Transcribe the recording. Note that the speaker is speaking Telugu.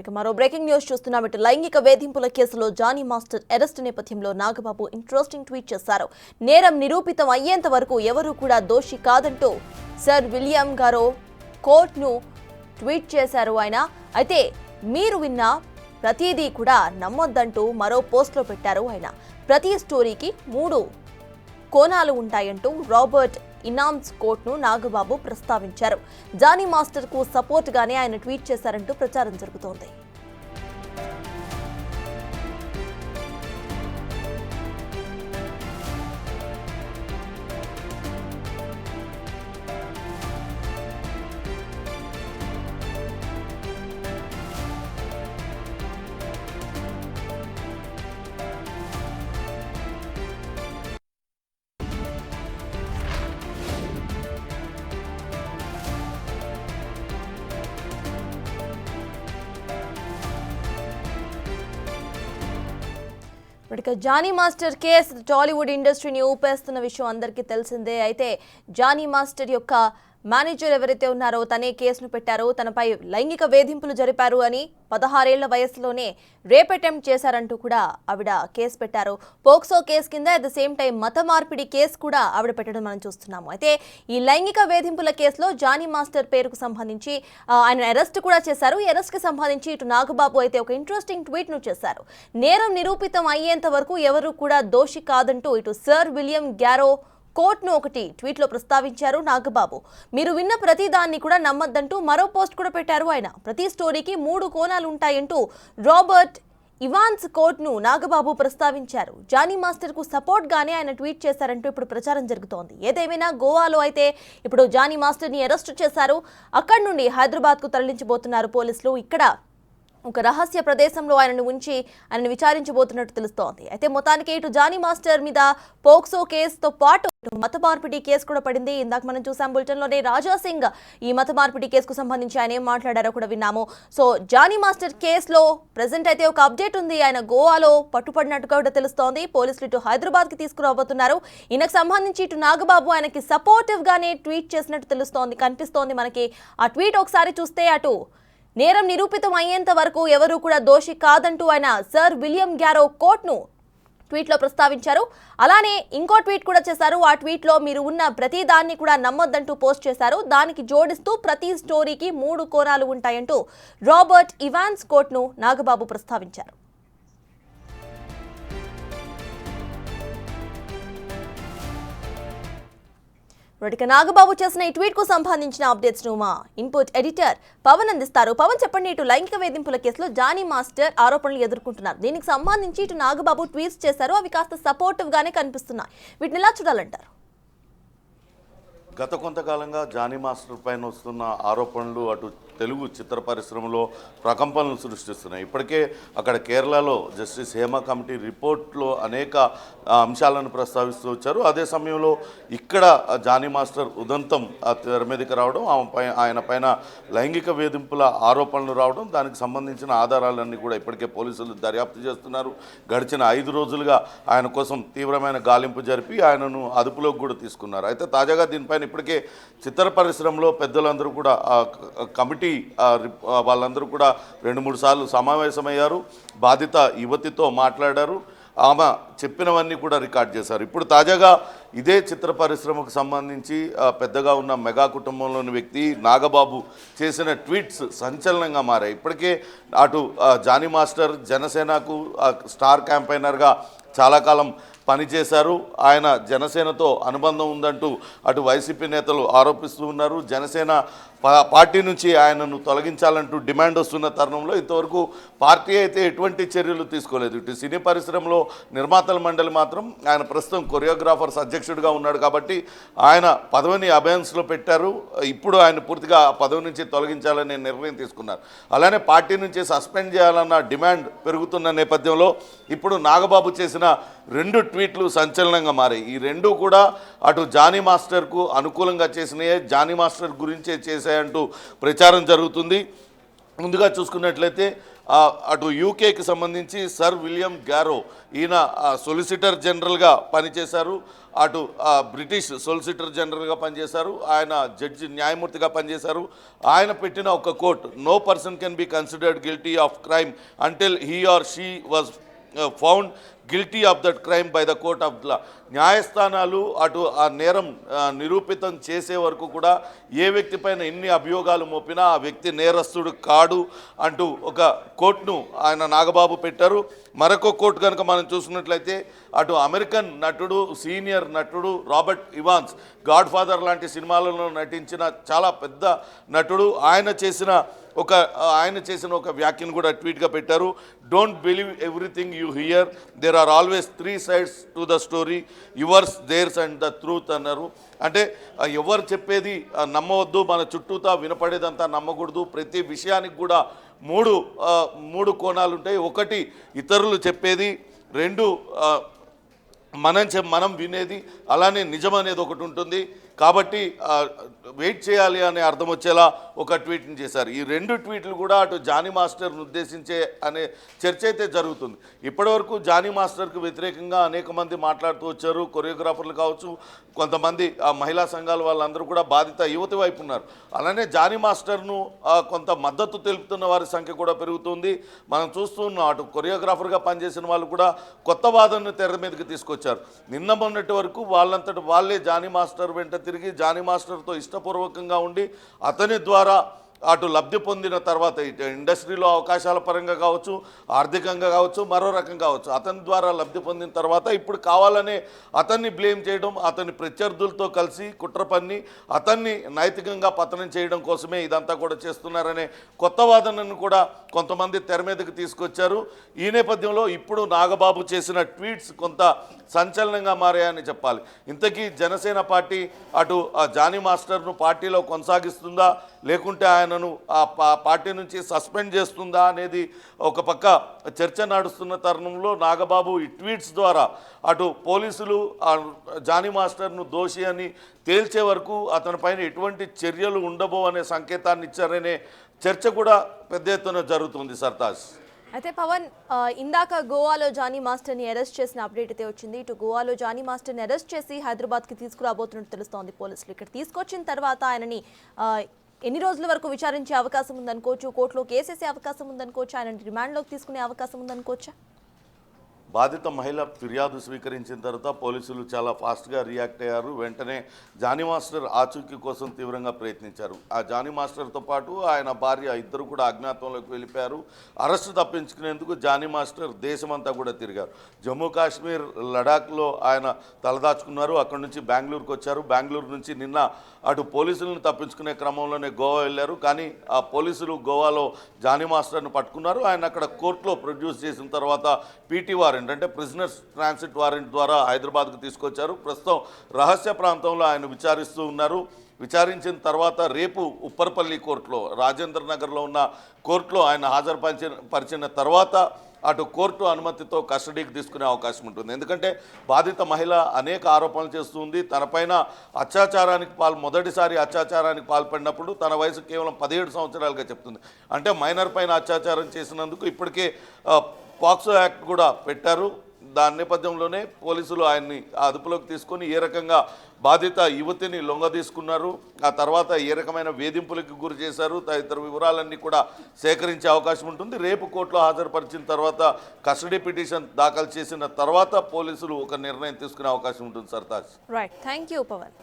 ఇక మరో బ్రేకింగ్ న్యూస్ చూస్తున్నాం. ఇటు లైంగిక వేధింపుల కేసులో జానీ మాస్టర్ అరెస్ట్ నేపథ్యంలో నాగబాబు ఇంట్రెస్టింగ్ ట్వీట్ చేశారు. నేరం నిరూపితం అయ్యేంత వరకు ఎవరూ కూడా దోషి కాదంటూ సర్ విలియం గారు కోర్టును ట్వీట్ చేశారు ఆయన. అయితే మీరు విన్న ప్రతిదీ కూడా నమ్మొద్దంటూ మరో పోస్ట్లో పెట్టారు ఆయన. ప్రతి స్టోరీకి మూడు కోణాలు ఉంటాయంటూ రాబర్ట్ ఇనామ్స్ కోర్టును నాగబాబు ప్రస్తావించారు. జానీ మాస్టర్కు సపోర్ట్ గానే ఆయన ట్వీట్ చేశారంటూ ప్రచారం జరుగుతోంది. ఇప్పటికే జానీ మాస్టర్ కేసు టాలీవుడ్ ఇండస్ట్రీని ఊపేస్తున్న విషయం అందరికీ తెలిసిందే. అయితే జానీ మాస్టర్ యొక్క మేనేజర్ ఎవరైతే ఉన్నారో తనే కేసును పెట్టారో. తనపై లైంగిక వేధింపులు జరిపారు అని పదహారేళ్ళ వయసులోనే రేప్ అటెంప్ట్ చేశారంటూ కూడా ఆవిడ కేసు పెట్టారు. పోక్సో కేసు కింద అట్ ద సేమ్ టైం మత మార్పిడి కేసు కూడా ఆవిడ పెట్టడం మనం చూస్తున్నాము. అయితే ఈ లైంగిక వేధింపుల కేసులో జానీ మాస్టర్ పేరుకు సంబంధించి ఆయన అరెస్ట్ కూడా చేశారు. ఈ అరెస్ట్కి సంబంధించి ఇటు నాగబాబు అయితే ఒక ఇంట్రెస్టింగ్ ట్వీట్ను చేశారు. నేరం నిరూపితం అయ్యేంత వరకు ఎవరు కూడా దోషి కాదంటూ ఇటు సర్ విలియం గ్యారో కోర్టును ఒకటి ట్వీట్లో ప్రస్తావించారు నాగబాబు. మీరు విన్న ప్రతి దాన్ని కూడా నమ్మద్దంటూ మరో పోస్ట్ కూడా పెట్టారు ఆయన. ప్రతి స్టోరీకి మూడు కోణాలు ఉంటాయంటూ రాబర్ట్ ఇవాన్స్ కోర్టును నాగబాబు ప్రస్తావించారు. జానీ మాస్టర్కు సపోర్ట్గానే ఆయన ట్వీట్ చేశారంటూ ఇప్పుడు ప్రచారం జరుగుతోంది. ఏదేమైనా గోవాలో అయితే ఇప్పుడు జానీ మాస్టర్ని అరెస్టు అరెస్ట్ చేశారు. అక్కడి నుండి హైదరాబాద్కు తరలించబోతున్నారు పోలీసులు. ఇక్కడ ఒక రహస్య ప్రదేశంలో ఆయనను ఉంచి ఆయనను విచారించబోతున్నట్టు తెలుస్తోంది. అయితే మొత్తానికి ఇటు జానీ మాస్టర్ మీద పోక్సో కేసుతో పాటు మత మార్పిడి కేసు కూడా పడింది. ఇందాక మనం చూసాం బులెటిన్లోనే రాజా సింగ్ ఈ మత మార్పిడి కేసుకు సంబంధించి ఆయన ఏం మాట్లాడారో కూడా విన్నాము. సో జానీ మాస్టర్ కేసులో ప్రజెంట్ అయితే ఒక అప్డేట్ ఉంది. ఆయన గోవాలో పట్టుపడినట్టుగా కూడా తెలుస్తోంది. పోలీసులు ఇటు హైదరాబాద్కి తీసుకురాబోతున్నారు. ఈయనకు సంబంధించి ఇటు నాగబాబు ఆయనకి సపోర్టివ్ గానే ట్వీట్ చేసినట్టు తెలుస్తోంది కనిపిస్తోంది మనకి. ఆ ట్వీట్ ఒకసారి చూస్తే అటు నేరం నిరూపితం అయ్యేంత వరకు ఎవరూ కూడా దోషి కాదంటూ ఆయన సర్ విలియం గ్యారో కోర్టును ట్వీట్లో ప్రస్తావించారు. అలానే ఇంకో ట్వీట్ కూడా చేశారు. ఆ ట్వీట్లో మీరు ఉన్న ప్రతి దాన్ని కూడా నమ్మొద్దంటూ పోస్ట్ చేశారు. దానికి జోడిస్తూ ప్రతి స్టోరీకి మూడు కోణాలు ఉంటాయంటూ రాబర్ట్ ఇవాన్స్ కోర్టును నాగబాబు ప్రస్తావించారు. ఇక నాగబాబు చేసిన ఈ ట్వీట్కు సంబంధించిన అప్డేట్స్ను మా ఇన్పుట్ ఎడిటర్ పవన్ అందిస్తారు. పవన్ చెప్పండి ఇటు లైంగిక వేధింపుల కేసులో జానీ మాస్టర్ ఆరోపణలు ఎదుర్కొంటున్నారు. దీనికి సంబంధించి ఇటు నాగబాబు ట్వీట్స్ చేశారు. అవి కాస్త సపోర్టివ్ గానే కనిపిస్తున్నాయి. వీటిని ఎలా చూడాలంటారు? గత కొంతకాలంగా జానీ మాస్టర్ పైన వస్తున్న ఆరోపణలు అటు తెలుగు చిత్ర పరిశ్రమలో ప్రకంపనలు సృష్టిస్తున్నాయి. ఇప్పటికే అక్కడ కేరళలో జస్టిస్ హేమ కమిటీ రిపోర్ట్లో అనేక అంశాలను ప్రస్తావిస్తూ వచ్చారు. అదే సమయంలో ఇక్కడ జానీ మాస్టర్ ఉదంతం తెర మీదకి రావడం ఆమె పై ఆయన పైన లైంగిక వేధింపుల ఆరోపణలు రావడం దానికి సంబంధించిన ఆధారాలన్నీ కూడా ఇప్పటికే పోలీసులు దర్యాప్తు చేస్తున్నారు. గడిచిన ఐదు రోజులుగా ఆయన కోసం తీవ్రమైన గాలింపు జరిపి ఆయనను అదుపులోకి కూడా తీసుకున్నారు. అయితే తాజాగా దీనిపైన ఇప్పటికే చిత్ర పరిశ్రమలో పెద్దలందరూ కూడా కమిటీ కమిటీ వాళ్ళందరూ కూడా రెండు మూడు సార్లు సమావేశమయ్యారు. బాధిత యువతితో మాట్లాడారు. ఆమె చెప్పినవన్నీ కూడా రికార్డ్ చేశారు. ఇప్పుడు తాజాగా ఇదే చిత్ర పరిశ్రమకు సంబంధించి పెద్దగా ఉన్న మెగా కుటుంబంలోని వ్యక్తి నాగబాబు చేసిన ట్వీట్స్ సంచలనంగా మారాయి. ఇప్పటికే అటు జానీ మాస్టర్ జనసేనకు స్టార్ క్యాంపైనర్గా చాలా కాలం పనిచేశారు. ఆయన జనసేనతో అనుబంధం ఉందంటూ అటు వైసీపీ నేతలు ఆరోపిస్తూ ఉన్నారు. జనసేన పార్టీ నుంచి ఆయనను తొలగించాలంటూ డిమాండ్ వస్తున్న తరుణంలో ఇంతవరకు పార్టీ అయితే ఎటువంటి చర్యలు తీసుకోలేదు. ఇటు సినీ పరిశ్రమలో నిర్మాతల మండలి మాత్రం ఆయన ప్రస్తుతం కొరియోగ్రాఫర్స్ అధ్యక్షుడిగా ఉన్నాడు కాబట్టి ఆయన పదవిని అభయన్స్లో పెట్టారు. ఇప్పుడు ఆయన పూర్తిగా పదవి నుంచి తొలగించాలనే నిర్ణయం తీసుకున్నారు అలానే పార్టీ నుంచి సస్పెండ్ చేయాలన్న డిమాండ్ పెరుగుతున్న నేపథ్యంలో ఇప్పుడు నాగబాబు చేసిన రెండు ట్వీట్లు సంచలనంగా మారాయి. ఈ రెండు కూడా అటు జానీ మాస్టర్కు అనుకూలంగా చేసినాయే జానీ మాస్టర్ గురించే చేశాయంటూ ప్రచారం జరుగుతుంది. ముందుగా చూసుకున్నట్లయితే అటు యూకేకి సంబంధించి సర్ విలియం గారో ఈయన సొలిసిటర్ జనరల్గా పనిచేశారు. అటు ఆ, బ్రిటిష్ సొలిసిటర్ జనరల్గా పనిచేశారు. ఆయన జడ్జి న్యాయమూర్తిగా పనిచేశారు. ఆయన పెట్టిన ఒక court no person can be considered guilty of crime until he or she was found guilty of that crime by the court of law న్యాయస్థానాలు అటు ఆ నేరం నిరూపితం చేసే వరకు కూడా ఏ వ్యక్తి పైన ఎన్ని అభియోగాలు మోపినా ఆ వ్యక్తి నేరస్తుడు కాడు అంటూ ఒక కోర్టును ఆయన నాగబాబు పెట్టారు. మరొక కోర్టు కనుక మనం చూసుకున్నట్లయితే అటు అమెరికన్ నటుడు సీనియర్ నటుడు రాబర్ట్ ఇవాన్స్ గాడ్ ఫాదర్ లాంటి సినిమాలలో నటించిన చాలా పెద్ద నటుడు. ఆయన చేసిన ఒక ఆయన చేసిన ఒక వ్యాఖ్యను కూడా ట్వీట్గా పెట్టారు. Don't believe everything you hear. There are always three sides to the story yours theirs and the truth అన్నారు. అంటే ఎవరు చెప్పేది నమ్మవద్దు మన చుట్టూతా వినపడేదంతా నమ్మకూడదు. ప్రతి విషయానికి కూడా మూడు మూడు కోణాలు ఉంటాయి. ఒకటి ఇతరులు చెప్పేది. రెండు మనం చె మనం వినేది. అలానే నిజం అనేది ఒకటి ఉంటుంది. కాబట్టి వెయిట్ చేయాలి అనే అర్థం వచ్చేలా ఒక ట్వీట్ని చేశారు. ఈ రెండు ట్వీట్లు కూడా అటు జానీ మాస్టర్ను ఉద్దేశించే అనే చర్చ అయితే జరుగుతుంది. ఇప్పటివరకు జానీ మాస్టర్కు వ్యతిరేకంగా అనేక మంది మాట్లాడుతూ వచ్చారు. కొరియోగ్రాఫర్లు కావచ్చు కొంతమంది ఆ మహిళా సంఘాల వాళ్ళందరూ కూడా బాధిత యువతి వైపు ఉన్నారు. అలానే జానీ మాస్టర్ను కొంత మద్దతు తెలుపుతున్న వారి సంఖ్య కూడా పెరుగుతుంది. మనం చూస్తున్నాం అటు కొరియోగ్రాఫర్గా పనిచేసిన వాళ్ళు కూడా కొత్త వాదనను తెర మీదకి తీసుకొచ్చారు. నిన్న మొన్నటి వరకు వాళ్ళంతటి వాళ్ళే జానీ మాస్టర్ వెంట తిరిగి జానీ మాస్టర్తో ఇష్టపూర్వకంగా ఉండి అతని ద్వారా అటు లబ్ధి పొందిన తర్వాత ఇటు ఇండస్ట్రీలో అవకాశాల పరంగా కావచ్చు ఆర్థికంగా కావచ్చు మరో రకం కావచ్చు అతని ద్వారా లబ్ధి పొందిన తర్వాత ఇప్పుడు కావాలనే అతన్ని బ్లేమ్ చేయడం అతని ప్రత్యర్థులతో కలిసి కుట్ర పన్ని అతన్ని నైతికంగా పతనం చేయడం కోసమే ఇదంతా కూడా చేస్తున్నారనే కొత్త వాదనను కూడా కొంతమంది తెర మీదకి తీసుకొచ్చారు. ఈ నేపథ్యంలో ఇప్పుడు నాగబాబు చేసిన ట్వీట్స్ కొంత సంచలనంగా మారాయని చెప్పాలి. ఇంతకీ జనసేన పార్టీ అటు ఆ జానీ మాస్టర్ను పార్టీలో కొనసాగిస్తుందా లేకుంటే ఆయన ఆయనను ఆ పార్టీ నుంచి సస్పెండ్ చేస్తుందా అనేది ఒక పక్క చర్చ నడుస్తున్న తరుణంలో నాగబాబు ఈ ట్వీట్స్ ద్వారా అటు పోలీసులు జానీ మాస్టర్ను దోషి అని తేల్చే వరకు అతని పైన ఎటువంటి చర్యలు ఉండబో అనే సంకేతాన్ని ఇచ్చారనే చర్చ కూడా పెద్ద ఎత్తున జరుగుతుంది సర్తాజ్. అయితే పవన్ ఇందాక గోవాలో జానీ మాస్టర్ని అరెస్ట్ చేసిన అప్డేట్ అయితే వచ్చింది. ఇటు గోవాలో జానీ మాస్టర్ని అరెస్ట్ చేసి హైదరాబాద్కి తీసుకురాబోతున్నట్టు తెలుస్తోంది పోలీసులు. ఇక్కడ తీసుకొచ్చిన తర్వాత ఆయనని ఎన్ని రోజుల వరకు విచారించే అవకాశం ఉందనుకోవచ్చు? కోర్టులో కేసేసే అవకాశం ఉందనుకోవచ్చు? ఆయన రిమాండ్లోకి తీసుకునే అవకాశం ఉందనుకోవచ్చా? బాధిత మహిళ ఫిర్యాదు స్వీకరించిన తర్వాత పోలీసులు చాలా ఫాస్ట్గా రియాక్ట్ అయ్యారు. వెంటనే జానీ మాస్టర్ ఆచూకీ కోసం తీవ్రంగా ప్రయత్నించారు. ఆ జానీ మాస్టర్తో పాటు ఆయన భార్య ఇద్దరు కూడా అజ్ఞాతంలోకి వెళ్ళిపోయారు. అరెస్టు తప్పించుకునేందుకు జానీ మాస్టర్ దేశమంతా కూడా తిరిగారు. జమ్మూ కాశ్మీర్ లడాఖ్లో ఆయన తలదాచుకున్నారు. అక్కడి నుంచి బెంగళూరుకు వచ్చారు. బెంగళూరు నుంచి నిన్న అటు పోలీసులను తప్పించుకునే క్రమంలోనే గోవా వెళ్ళారు. కానీ ఆ పోలీసులు గోవాలో జానీ మాస్టర్ను పట్టుకున్నారు. ఆయన అక్కడ కోర్టులో ప్రొడ్యూస్ చేసిన తర్వాత పీటీ వారెంట్ అంటే ప్రిజనర్స్ ట్రాన్సిట్ వారెంట్ ద్వారా హైదరాబాద్కు తీసుకొచ్చారు. ప్రస్తుతం రహస్య ప్రాంతంలో ఆయన విచారిస్తూ ఉన్నారు. విచారించిన తర్వాత రేపు ఉప్పర్పల్లి కోర్టులో రాజేంద్ర నగర్లో ఉన్న కోర్టులో ఆయన హాజరుపరిచిన పరిచిన తర్వాత అటు కోర్టు అనుమతితో కస్టడీకి తీసుకునే అవకాశం ఉంటుంది. ఎందుకంటే బాధిత మహిళ అనేక ఆరోపణలు చేస్తుంది తనపైన అత్యాచారానికి పాల్ మొదటిసారి అత్యాచారానికి పాల్పడినప్పుడు తన వయసు కేవలం పదిహేడు సంవత్సరాలుగా చెప్తుంది. అంటే మైనర్ పైన అత్యాచారం చేసినందుకు ఇప్పటికే పాక్సో యాక్ట్ కూడా పెట్టారు. దాని నేపథ్యంలోనే పోలీసులు ఆయన్ని అదుపులోకి తీసుకొని ఏ రకంగా బాధిత యువతిని లొంగదీసుకున్నారు ఆ తర్వాత ఏ రకమైన వేధింపులకు గురి చేశారు. తదితర వివరాలన్నీ కూడా సేకరించే అవకాశం ఉంటుంది. రేపు కోర్టులో హాజరుపరిచిన తర్వాత కస్టడీ పిటిషన్ దాఖలు చేసిన తర్వాత పోలీసులు ఒక నిర్ణయం తీసుకునే అవకాశం ఉంటుంది Sartaj right thank you Pavan